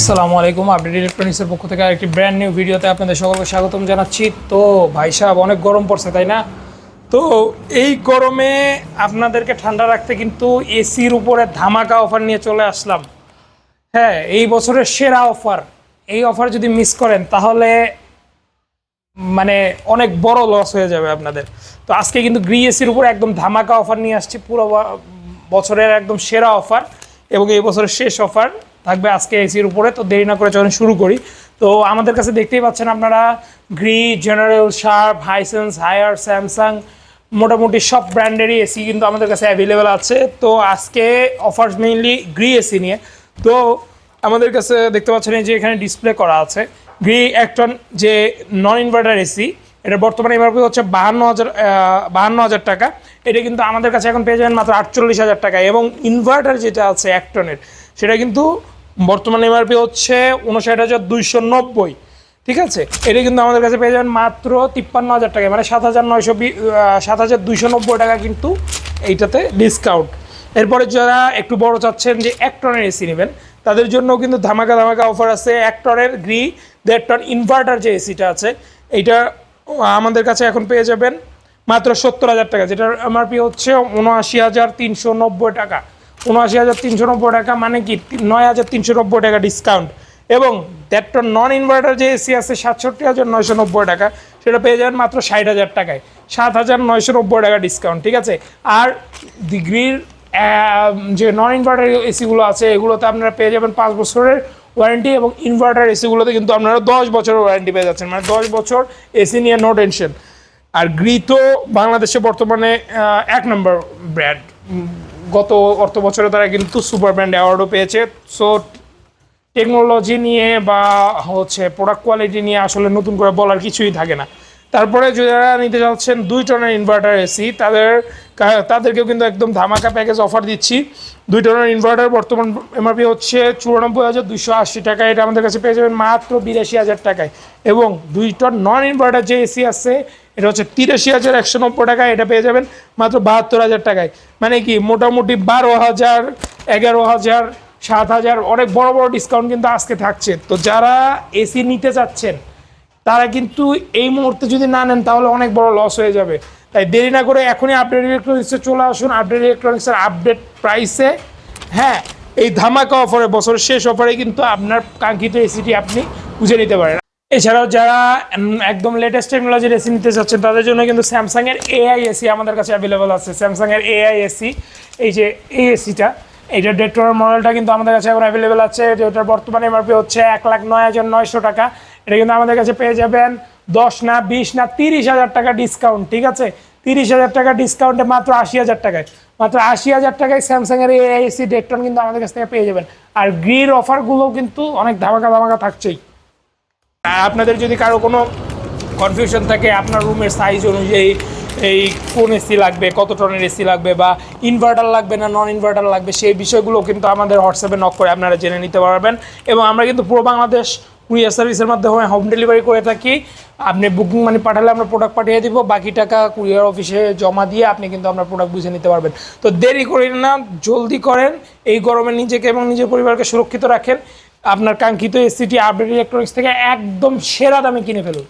আসসালামু আলাইকুম। আপডেট ইলেকট্রনিক্সের পক্ষ থেকে আরেকটি ব্র্যান্ড নিউ ভিডিওতে আপনাদের সকলকে স্বাগতম জানাচ্ছি। তো ভাই সাহেব, অনেক গরম পড়ছে, তাই না? তো এই গরমে আপনাদেরকে ঠান্ডা রাখতে কিন্তু এসির উপরে ধামাকা অফার নিয়ে চলে আসলাম। হ্যাঁ এই বছরের সেরা অফার এই অফার যদি মিস করেন, তাহলে মানে অনেক বড় লস হয়ে যাবে আপনাদের। তো আজকে কিন্তু গ্রি এসির উপর একদম ধামাকা অফার নিয়ে আসছি, পুরো বছরের একদম সেরা অফার এবং এই বছরের শেষ অফার থাকবে আজকে এসির উপরে, তো দেরি না করে চলেন শুরু করি। তো আমাদের কাছে দেখতেই পাচ্ছেন আপনারা Gree General Sharp Hisense Haier Samsung মোটামুটি সব ব্র্যান্ডেরই এসি কিন্তু আমাদের কাছে অ্যাভেলেবেল আছে। তো আজকে অফার মেইনলি গ্রি এসি নিয়ে। তো আমাদের কাছে দেখতে পাচ্ছেন যে এখানে ডিসপ্লে করা আছে। গ্রি একটন যে নন ইনভার্টার এসি এটা বর্তমানে এমআরপি হচ্ছে বাহান্ন হাজার বাহান্ন হাজার টাকা। এটা কিন্তু আমাদের কাছে এখন পেয়ে যাবেন মাত্র আটচল্লিশ হাজার টাকা এবং ইনভার্টার যেটা আছে একটনের সেটা কিন্তু বর্তমানে এমআরপি হচ্ছে উনষাট হাজার দুইশো নব্বই। ঠিক আছে? এটা কিন্তু আমাদের কাছে পেয়ে যাবেন মাত্র তিপ্পান্ন হাজার টাকা। মানে সাত হাজার নয়শো সাত হাজার দুইশো নব্বই টাকা কিন্তু এইটাতে ডিসকাউন্ট এরপরে যারা একটু বড় চাচ্ছেন যে এক টনের এসি নেবেন, তাদের জন্য কিন্তু ধামাকা ধামাকা অফার আছে। এক টনের গ্রি, দেড় টন ইনভার্টার যে এসিটা আছে, এইটা আমাদের কাছে এখন পেয়ে যাবেন মাত্র সত্তর হাজার টাকা, যেটার এমআরপি হচ্ছে উনআশি হাজার তিনশো নব্বই টাকা। উনআশি হাজার তিনশো নব্বই টাকা মানে কি নয় হাজার তিনশো নব্বই টাকা ডিসকাউন্ট এবং টন নন ইনভার্টার যে এসি আছে, সাতষট্টি হাজার নয়শো নব্বই টাকা, সেটা পেয়ে যাবেন মাত্র ষাট হাজার টাকায়। সাত হাজার নয়শো নব্বই টাকা ডিসকাউন্ট ঠিক আছে? আর ডিগ্রির যে নন ইনভার্টার এসিগুলো আছে, এগুলোতে আপনারা পেয়ে যাবেন পাঁচ বছরের ওয়ারেন্টি এবং ইনভার্টার এসিগুলোতে কিন্তু আপনারা দশ বছরের ওয়ারেন্টি পেয়ে যাচ্ছেন। মানে দশ বছর এসি নিয়ে নো টেনশন আর গ্রি তো বাংলাদেশে বর্তমানে এক নম্বর ব্র্যান্ড গত অর্থ বছরে তারা কিন্তু সুপার ব্র্যান্ড অ্যাওয়ার্ডও পেয়েছে। সো টেকনোলজি নিয়ে বা হচ্ছে প্রোডাক্ট কোয়ালিটি নিয়ে আসলে নতুন করে বলার কিছুই থাকে না। তারপরে যারা নিতে চাচ্ছেন দুই টনের ইনভার্টার এসি তাদের তাদেরকেও কিন্তু একদম ধামাকা প্যাকেজ অফার দিচ্ছি। দুই টনের ইনভার্টার বর্তমান এমআরপি হচ্ছে চুরানব্বই হাজার দুশো আশি টাকা এটা আমাদের কাছে পেয়ে যাবেন মাত্র বিরাশি হাজার টাকায়। এবং দুই টন নন ইনভার্টার যে এসি আছে এটা হচ্ছে তিরাশি হাজার একশো নব্বই টাকা এটা পেয়ে যাবেন, মাত্র বাহাত্তর হাজার টাকায়। মানে কি, মোটামুটি বারো হাজার, এগারো হাজার, সাত হাজার, অনেক বড় বড় ডিসকাউন্ট কিন্তু আজকে থাকছে। তো যারা এসি নিতে চাচ্ছেন, তারা কিন্তু এই মুহূর্তে যদি না নেন, তাহলে অনেক বড় লস হয়ে যাবে। তাই দেরি না করে এখনই আপডেট ইলেকট্রনিক্সে চলে আসুন। আপডেট ইলেকট্রনিক্সের আপডেট প্রাইসে হ্যাঁ এই ধামাকা অফারে বছরের শেষ অফারে কিন্তু আপনার কাঙ্ক্ষিত এসিটি আপনি বুঝে নিতে পারেন। এছাড়াও যারা একদম লেটেস্ট টেকনোলজির এসি নিতে চাচ্ছেন, তাদের জন্য কিন্তু স্যামসাংয়ের এআই এসি আমাদের কাছে অ্যাভেলেবল আছে। স্যামসাংয়ের এআই এসি এই যে এই এসিটা এইটা ডেট্রোর মডেলটা কিন্তু আমাদের কাছে এখন অ্যাভেলেবেল আছে যেটার বর্তমানে এমআরপি হচ্ছে এক লাখ নয় হাজার নয়শো টাকা। এটা কিন্তু আমাদের কাছে পেয়ে যাবেন দশ না বিশ না তিরিশ হাজার টাকা ডিসকাউন্ট ঠিক আছে? তিরিশ হাজার টাকা ডিসকাউন্টে মাত্র আশি হাজার টাকায়। মাত্র আশি হাজার টাকায় স্যামসাংয়ের এই এসি ডেট্রন কিন্তু আমাদের কাছ থেকে পেয়ে যাবেন। আর গ্রির অফারগুলো কিন্তু অনেক ধামাকা ধামাকা থাকছেই। আপনাদের যদি কারও কোনো কনফিউশন থাকে, আপনার রুমের সাইজ অনুযায়ী এই কোন এসি লাগবে, কত টনের এসি লাগবে বা ইনভার্টার লাগবে না নন ইনভার্টার লাগবে, সেই বিষয়গুলো কিন্তু আমাদের হোয়াটসঅ্যাপে নক করে আপনারা জেনে নিতে পারবেন। এবং আমরা কিন্তু পুরো বাংলাদেশ কুরিয়ার সার্ভিসের মাধ্যমে হোম ডেলিভারি করে থাকি। আপনি বুকিং মানে পাঠালে আমরা প্রোডাক্ট পাঠিয়ে দিব, বাকি টাকা কুরিয়ার অফিসে জমা দিয়ে আপনি কিন্তু আপনার প্রোডাক্ট বুঝে নিতে পারবেন। তো দেরি করেন না, জলদি করেন, এই গরমে নিজেকে এবং নিজের পরিবারকে সুরক্ষিত রাখেন। আপনার কাঙ্ক্ষিত এসিটি আপডেট ইলেকট্রনিক্স থেকে একদম সেরা দামে কিনে ফেলুন।